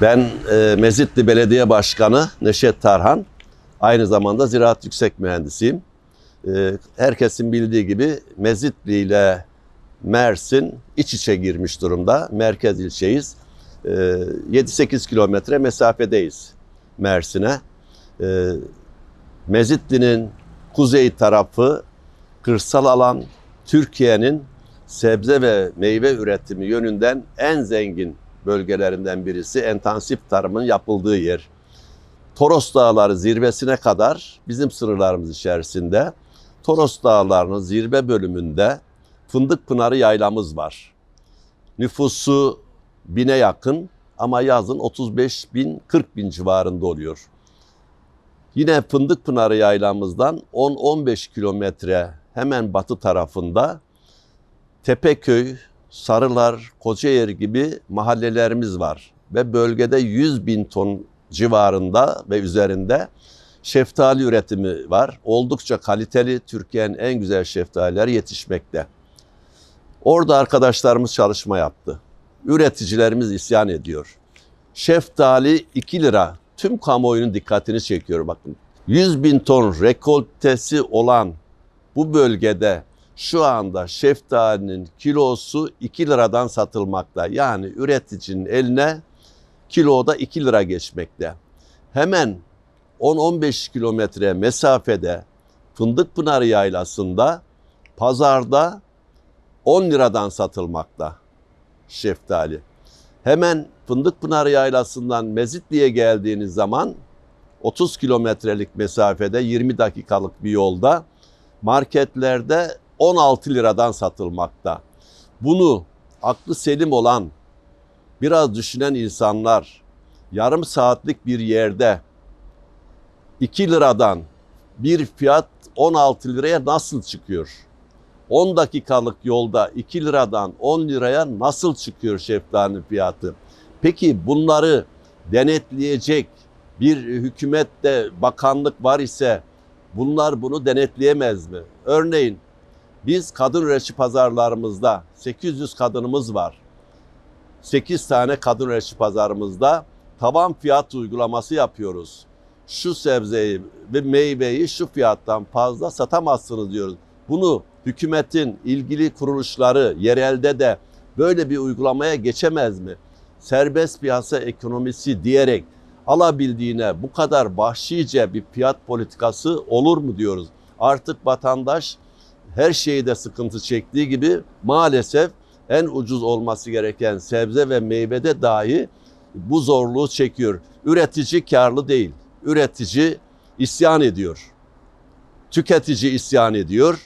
Ben e, Mezitli Belediye Başkanı Neşet Tarhan. Aynı zamanda Ziraat Yüksek Mühendisiyim. E, herkesin bildiği gibi Mezitli ile Mersin iç içe girmiş durumda. Merkez ilçeyiz. E, 7-8 kilometre mesafedeyiz Mersin'e. E, Mezitli'nin kuzey tarafı kırsal alan Türkiye'nin sebze ve meyve üretimi yönünden en zengin bölgelerinden birisi entansif tarımın yapıldığı yer. Toros Dağları zirvesine kadar bizim sınırlarımız içerisinde Toros Dağları'nın zirve bölümünde Fındık Pınarı yaylamız var. Nüfusu bine yakın ama yazın 35 bin 40 bin civarında oluyor. Yine Fındık Pınarı yaylamızdan 10-15 kilometre hemen batı tarafında Tepeköy, Sarılar, Kocaeli gibi mahallelerimiz var. Ve bölgede 100 bin ton civarında ve üzerinde şeftali üretimi var. Oldukça kaliteli Türkiye'nin en güzel şeftalileri yetişmekte. Orada arkadaşlarımız çalışma yaptı. Üreticilerimiz isyan ediyor. Şeftali 2 lira tüm kamuoyunun dikkatini çekiyor bakın. 100 bin ton rekoltesi olan bu bölgede şu anda şeftalinin kilosu 2 liradan satılmakta. Yani üreticinin eline kiloda 2 lira geçmekte. Hemen 10-15 kilometre mesafede Fındıkpınar Yaylası'nda pazarda 10 liradan satılmakta şeftali. Hemen Fındıkpınar Yaylası'ndan Mezitli'ye geldiğiniz zaman 30 kilometrelik mesafede 20 dakikalık bir yolda marketlerde 16 liradan satılmakta. Bunu aklı selim olan, biraz düşünen insanlar yarım saatlik bir yerde 2 liradan bir fiyat 16 liraya nasıl çıkıyor? 10 dakikalık yolda 2 liradan 10 liraya nasıl çıkıyor şeftalinin fiyatı? Peki bunları denetleyecek bir hükümette bakanlık var ise bunlar bunu denetleyemez mi? Örneğin biz kadın üretici pazarlarımızda 800 kadınımız var. 8 tane kadın üretici pazarımızda taban fiyat uygulaması yapıyoruz. Şu sebzeyi ve meyveyi şu fiyattan fazla satamazsınız diyoruz. Bunu hükümetin ilgili kuruluşları yerelde de böyle bir uygulamaya geçemez mi? Serbest piyasa ekonomisi diyerek alabildiğine bu kadar vahşice bir fiyat politikası olur mu diyoruz. Artık vatandaş her şeyde sıkıntı çektiği gibi maalesef en ucuz olması gereken sebze ve meyvede dahi bu zorluğu çekiyor. Üretici karlı değil. Üretici isyan ediyor. Tüketici isyan ediyor.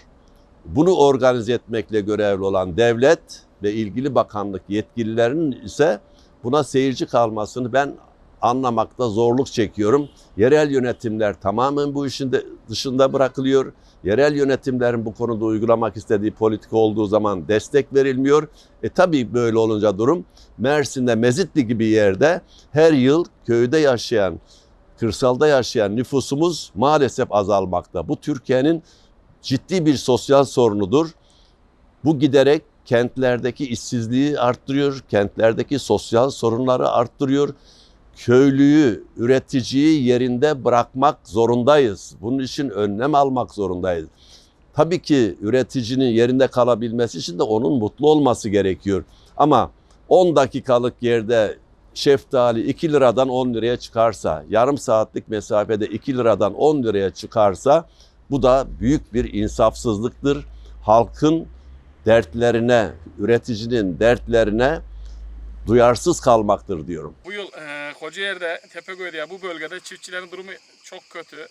Bunu organize etmekle görevli olan devlet ve ilgili bakanlık yetkililerinin ise buna seyirci kalmasını ben anlamakta zorluk çekiyorum. Yerel yönetimler tamamen bu işin de dışında bırakılıyor. Yerel yönetimlerin bu konuda uygulamak istediği politika olduğu zaman destek verilmiyor. E tabii böyle olunca durum Mersin'de Mezitli gibi yerde her yıl köyde yaşayan, kırsalda yaşayan nüfusumuz maalesef azalmakta. Bu Türkiye'nin ciddi bir sosyal sorunudur. Bu giderek kentlerdeki işsizliği arttırıyor, kentlerdeki sosyal sorunları arttırıyor köylüyü, üreticiyi yerinde bırakmak zorundayız. Bunun için önlem almak zorundayız. Tabii ki üreticinin yerinde kalabilmesi için de onun mutlu olması gerekiyor. Ama 10 dakikalık yerde şeftali 2 liradan 10 liraya çıkarsa, yarım saatlik mesafede 2 liradan 10 liraya çıkarsa bu da büyük bir insafsızlıktır. Halkın dertlerine, üreticinin dertlerine duyarsız kalmaktır diyorum. Bu yıl e, Kocaeli'de, Tepeköy'de ya bu bölgede çiftçilerin durumu çok kötü.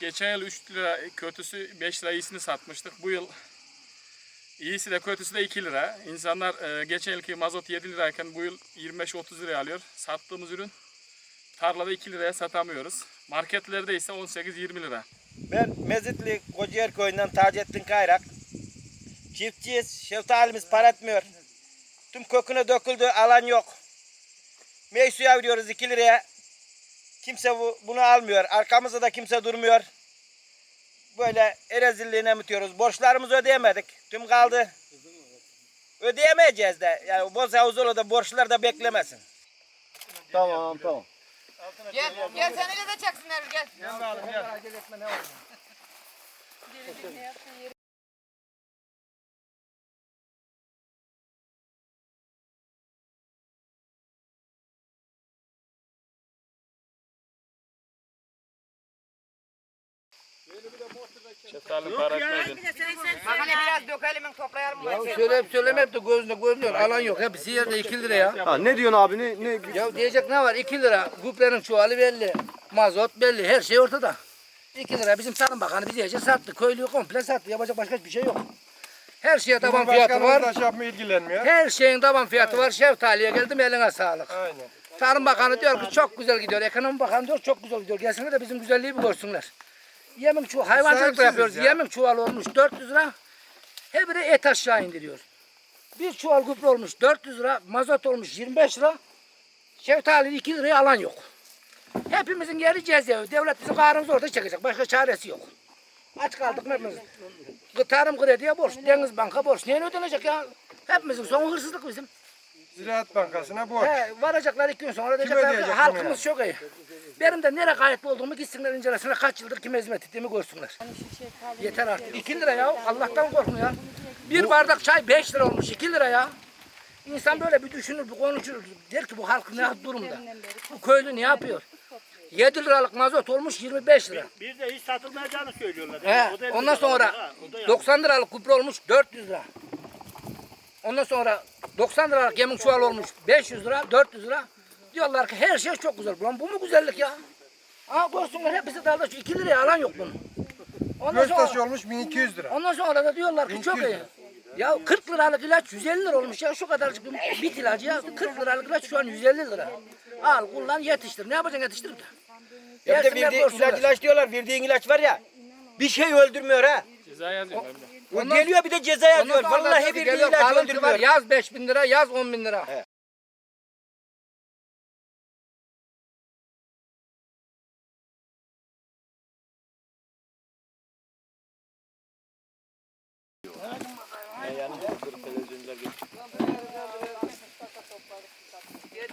Geçen yıl 3 lira kötüsü 5 lira iyisini satmıştık. Bu yıl iyisi de kötüsü de 2 lira. İnsanlar e, geçen yılki mazot 7 lirayken bu yıl 25-30 liraya alıyor. Sattığımız ürün tarlada 2 liraya satamıyoruz. Marketlerde ise 18-20 lira. Ben Mezitli Kocaeli köyünden Taceddin Kayrak. Çiftçiyiz. Şeftalimiz para etmiyor. Tüm köküne döküldü. Alan yok. Meysuya veriyoruz 2 liraya. Kimse bu, bunu almıyor. Arkamızda da kimse durmuyor. Böyle erezilliğine bitiyoruz. Borçlarımızı ödeyemedik. Tüm kaldı. Ödeyemeyeceğiz de. Yani Boz Havuzlu'da borçlular da beklemesin. Tamam tamam. Gel, gel seni de çeksinler gel. Gel bakalım gel. Şeftali para etmeydin. Bakın biraz dökelim toplayalım. Ya söyleyip söylemeyip de gözünde görünüyor. Alan yok. Hepsi yerde 2 lira ya. Ha, ne diyorsun abi ne ne Ya diyecek ne var? 2 lira. Gübrenin çuvalı belli. Mazot belli. Her şey ortada. 2 lira bizim Tarım Bakanı bize iyice sattı. Köylüyü komple sattı. Yapacak başka hiçbir şey yok. Her şeye taban fiyatı var. şey yapma ilgilenmiyor. Her şeyin taban fiyatı var. Şeftaliye geldim eline sağlık. Aynen. Tarım Bakanı diyor ki çok güzel gidiyor. Ekonomi Bakanı diyor çok güzel gidiyor. Gelsinler de bizim güzelliği bir görsünler. Yemin çuval, hayvancılık da yapıyoruz. ya. Yemin çuval olmuş 400 lira. Her biri et aşağı indiriyor. Bir çuval gübre olmuş 400 lira. Mazot olmuş 25 lira. Şeftali 2 liraya alan yok. Hepimizin yeri cezaevi. Devlet bizim karnımızı orada çekecek. Başka çaresi yok. Aç kaldık hepimiz. Tarım krediye borç, Deniz Banka borç. Neyle ödenecek ya? Hepimizin sonu hırsızlık bizim. Ziraat Bankası'na borç. He, varacaklar iki gün sonra diyecekler halkımız çok iyi. Benim de nereye kayıtlı olduğumu gitsinler incelesinler. Kaç yıldır kime hizmet ettiğimi görsünler. Yeter artık. 2 lira ya. Allah'tan korkun ya. Bir bardak çay 5 lira olmuş. 2 lira ya. İnsan böyle bir düşünür, bir konuşur. Der ki bu halk ne durumda? Bu köylü ne yapıyor? 7 liralık mazot olmuş 25 lira. Bir de hiç satılmayacağını söylüyorlar. He, O da ondan sonra 90 liralık kupra olmuş 400 lira. Ondan sonra 90 liralık yemin çuval olmuş 500 lira, 400 lira. Diyorlar ki her şey çok güzel. Ulan bu mu güzellik ya? Aa görsünler hepsi dalda şu 2 liraya alan yok bunun. Ondan Göz taşı sonra, olmuş 1200 lira. ondan sonra da diyorlar ki çok iyi. Ya 40 liralık ilaç 150 lira olmuş ya şu kadarcık bir bit ilacı ya 40 liralık ilaç şu an 150 lira. Al kullan yetiştir. Ne yapacaksın yetiştirip de? Ya bir de verdiği görsünler. ilaç ilaç diyorlar. Verdiğin ilaç var ya. Bir şey öldürmüyor ha. Ceza de. O Ondan- geliyor bir de ceza Ondan yazıyor. sonra Vallahi diyor ki, verdiği geliyor, ilaç kalıntı öldürmüyor. var, Yaz 5 bin lira, yaz 10 bin lira. He.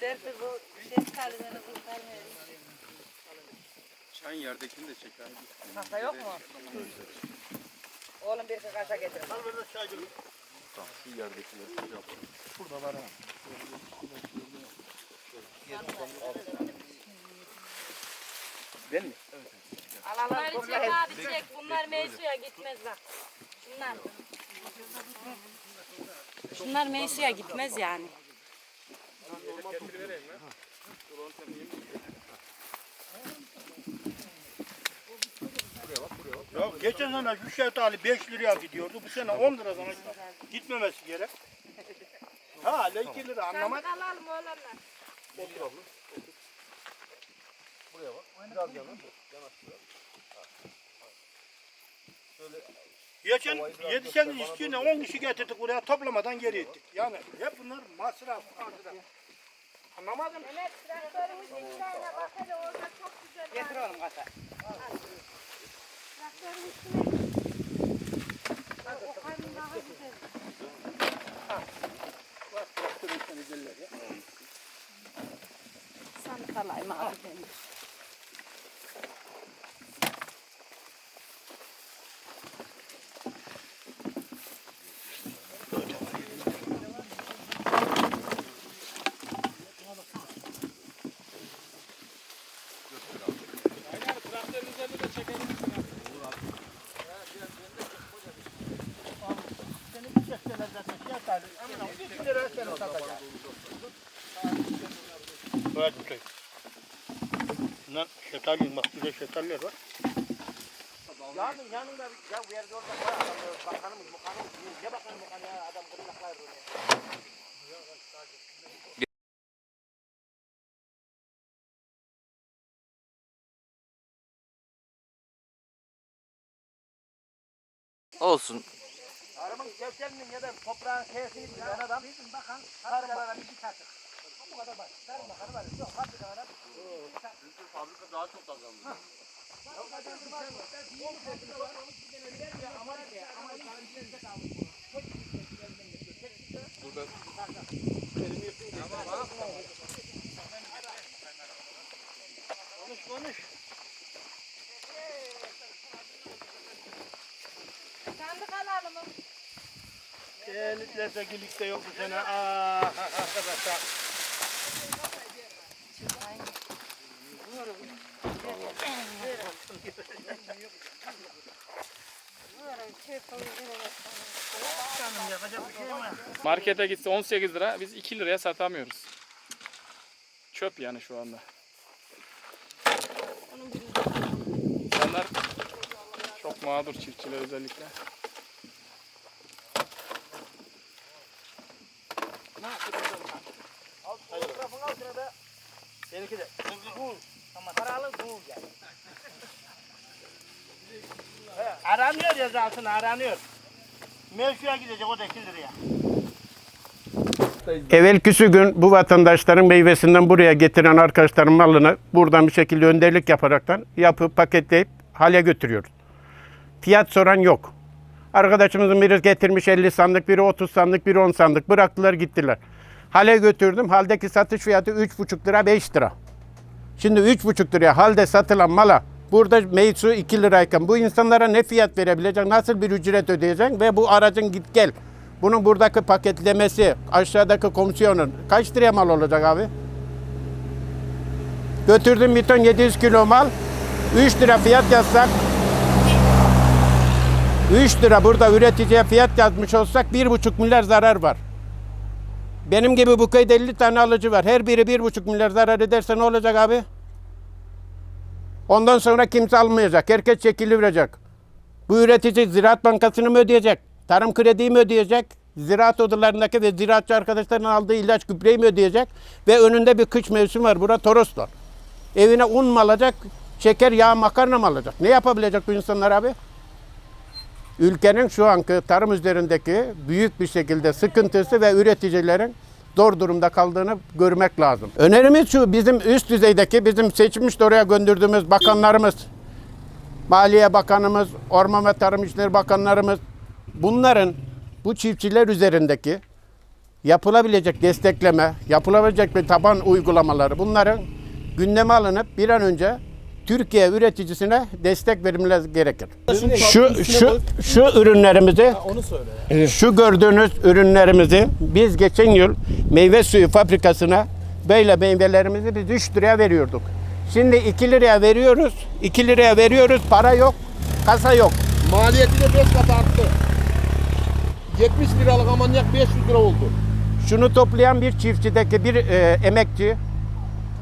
Serpil bu şeftalileri kurtarmıyor. Çan yerdekini de çek abi. Kasa yok mu? Oğlum bir kasa getirin. Bunları çek abi çek. Bunlar meysuya gitmez bak. Şunlar. Şunlar meysuya gitmez yani. Ya geçen sene şu şeftali 5 liraya gidiyordu. Bu sene 10 liradan aşağı gitmemesi gerek. Hala 2 lira anlamadım. alalım oğlanlar. Geçen 7-8 işçiyle 10 kişi getirdik buraya toplamadan geri ettik. Yani hep bunlar masraf. masraf. Anlamadım. Traktörümüzün içine bak hele orada çok güzel. Getir oğlum kasa. Traktörün üstüne. Bak o karnın daha güzel. Sen kalayım abi benim. Böyle tutayım. Bunlar şeftali bak bir de şeftaliler var. Yardım yanında ya bu yerde orada var adamlar bakanımız bakanımız ne bakanı bakanı ya adam kırılaklar oraya. Olsun. Arabanın gevşelinin ya da toprağın bilen adam bizim bakan tarımlara bir şey kaçır. Bu kadar basit. Tarım bakanı var. Yok fabrikalara. Fabrika daha çok kazandı. Konuş konuş. Sandık alalım. mı? Değerliklerse birlikte yok bu sene. Aa, arkadaşlar. Markete gitse 18 lira biz 2 liraya satamıyoruz. Çöp yani şu anda. İnsanlar çok mağdur çiftçiler özellikle. Al fotoğrafını al sırada. Seninki de. Ama paralı bul yani. Aranıyor ya altına aranıyor. Mevzuya gidecek o da 2 liraya. Evvelkisi gün bu vatandaşların meyvesinden buraya getiren arkadaşların malını buradan bir şekilde önderlik yaparaktan yapıp paketleyip hale götürüyoruz. Fiyat soran yok. Arkadaşımızın biri getirmiş 50 sandık, biri 30 sandık, biri 10 sandık. Bıraktılar gittiler. Hale götürdüm. Haldeki satış fiyatı 3,5 lira 5 lira. Şimdi 3,5 liraya halde satılan mala burada meysu 2 lirayken bu insanlara ne fiyat verebilecek, nasıl bir ücret ödeyecek ve bu aracın git gel. Bunun buradaki paketlemesi, aşağıdaki komisyonun kaç liraya mal olacak abi? Götürdüm bir ton 700 kilo mal. 3 lira fiyat yazsak 3 lira burada üreticiye fiyat yazmış olsak 1,5 milyar zarar var. Benim gibi bu köyde 50 tane alıcı var. Her biri 1,5 milyar zarar ederse ne olacak abi? Ondan sonra kimse almayacak. Herkes çekili verecek. Bu üretici Ziraat Bankası'nı mı ödeyecek? Tarım krediyi mi ödeyecek? Ziraat odalarındaki ve ziraatçı arkadaşların aldığı ilaç gübreyi mi ödeyecek? Ve önünde bir kış mevsimi var. Bura Toroslar. Evine un mu alacak? Şeker, yağ, makarna mı alacak? Ne yapabilecek bu insanlar abi? Ülkenin şu anki tarım üzerindeki büyük bir şekilde sıkıntısı ve üreticilerin zor durumda kaldığını görmek lazım. Önerimiz şu bizim üst düzeydeki bizim seçmiş de oraya gönderdiğimiz bakanlarımız, Maliye Bakanımız, Orman ve Tarım İşleri Bakanlarımız bunların bu çiftçiler üzerindeki yapılabilecek destekleme, yapılabilecek bir taban uygulamaları bunların gündeme alınıp bir an önce Türkiye üreticisine destek verilmesi gerekir. Şu şu şu ürünlerimizi e, şu gördüğünüz ürünlerimizi biz geçen yıl meyve suyu fabrikasına böyle meyvelerimizi biz 3 liraya veriyorduk. Şimdi 2 liraya veriyoruz. 2 liraya veriyoruz. Para yok. Kasa yok. Maliyeti de 5 kat arttı. 70 liralık amonyak 500 lira oldu. Şunu toplayan bir çiftçideki bir e, emekçi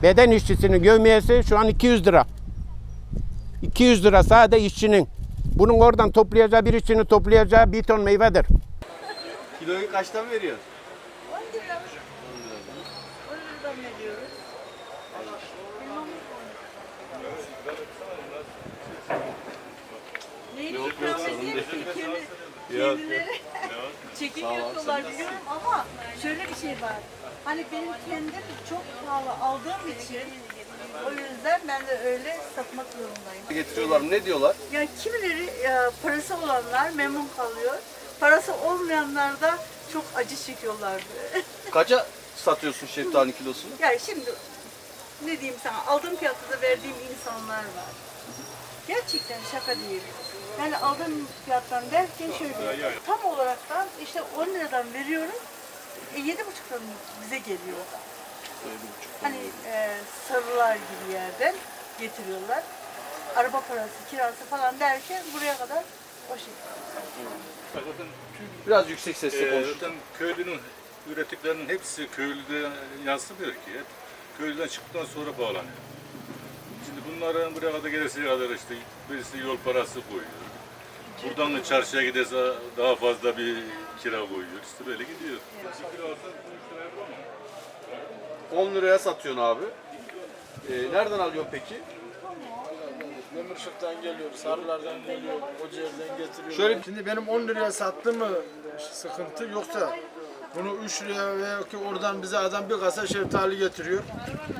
beden işçisinin gömiyesi şu an 200 lira. 200 lira sade işçinin. Bunun oradan toplayacağı bir işçinin toplayacağı bir ton meyvedir. Kiloyu kaçtan veriyor? Kendileri çekim yapıyorlar biliyorum ama şöyle bir şey var. Hani benim kendim çok pahalı aldığım için o yüzden ben de öyle satmak zorundayım. Getiriyorlar mı? Ne diyorlar? Yani kimileri e, parası olanlar memnun kalıyor. Parası olmayanlar da çok acı çekiyorlar. Kaça satıyorsun şeftali kilosunu? yani şimdi ne diyeyim sana aldığım fiyatı verdiğim insanlar var. Gerçekten şaka değil. Yani aldığım fiyattan derken şöyle tam olaraktan işte 10 liradan veriyorum. E, 7,5'tan bize geliyor. Hani e, sarılar gibi yerden getiriyorlar. Araba parası, kirası falan derken buraya kadar o şekilde. Biraz yüksek sesle Ee, konuş. zaten köylünün ürettiklerinin hepsi köylüde yansımıyor ki. Hep köylüden çıktıktan sonra bağlanıyor. Şimdi bunların buraya kadar gelesiye kadar işte birisi yol parası koyuyor. Buradan da çarşıya giderse daha fazla bir kira koyuyor. İşte böyle gidiyor. 10 liraya satıyorsun abi. Ee, nereden alıyorsun peki? Demirşık'tan geliyor, Sarılar'dan geliyor, Kocaeli'den getiriyor. Şöyle- Şimdi benim 10 liraya sattı mı sıkıntı yoksa bunu 3 liraya veya ki oradan bize adam bir kasa şeftali getiriyor.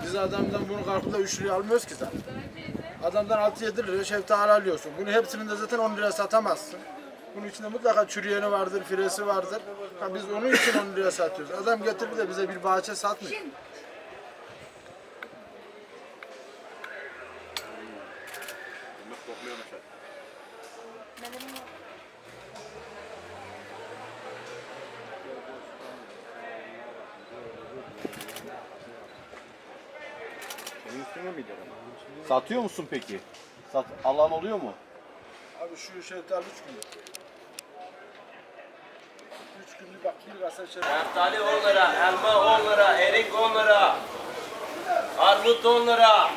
Biz adamdan bunu kalkıp da 3 liraya almıyoruz ki zaten. Adamdan 6-7 liraya şeftali alıyorsun. Bunu hepsini de zaten 10 liraya satamazsın. Bunun içinde mutlaka çürüyeni vardır, firesi vardır. Ha, biz onun için 10 liraya satıyoruz. Adam getirdi de bize bir bahçe satmıyor. Senin üstüne miydi Satıyor musun peki? Sat, alan oluyor mu? Abi şu şeftali 3 günlük. 3 günlük bak bir kasa şeftali. Şeftali 10 lira, elma 10 lira, erik 10 lira, armut 10 lira.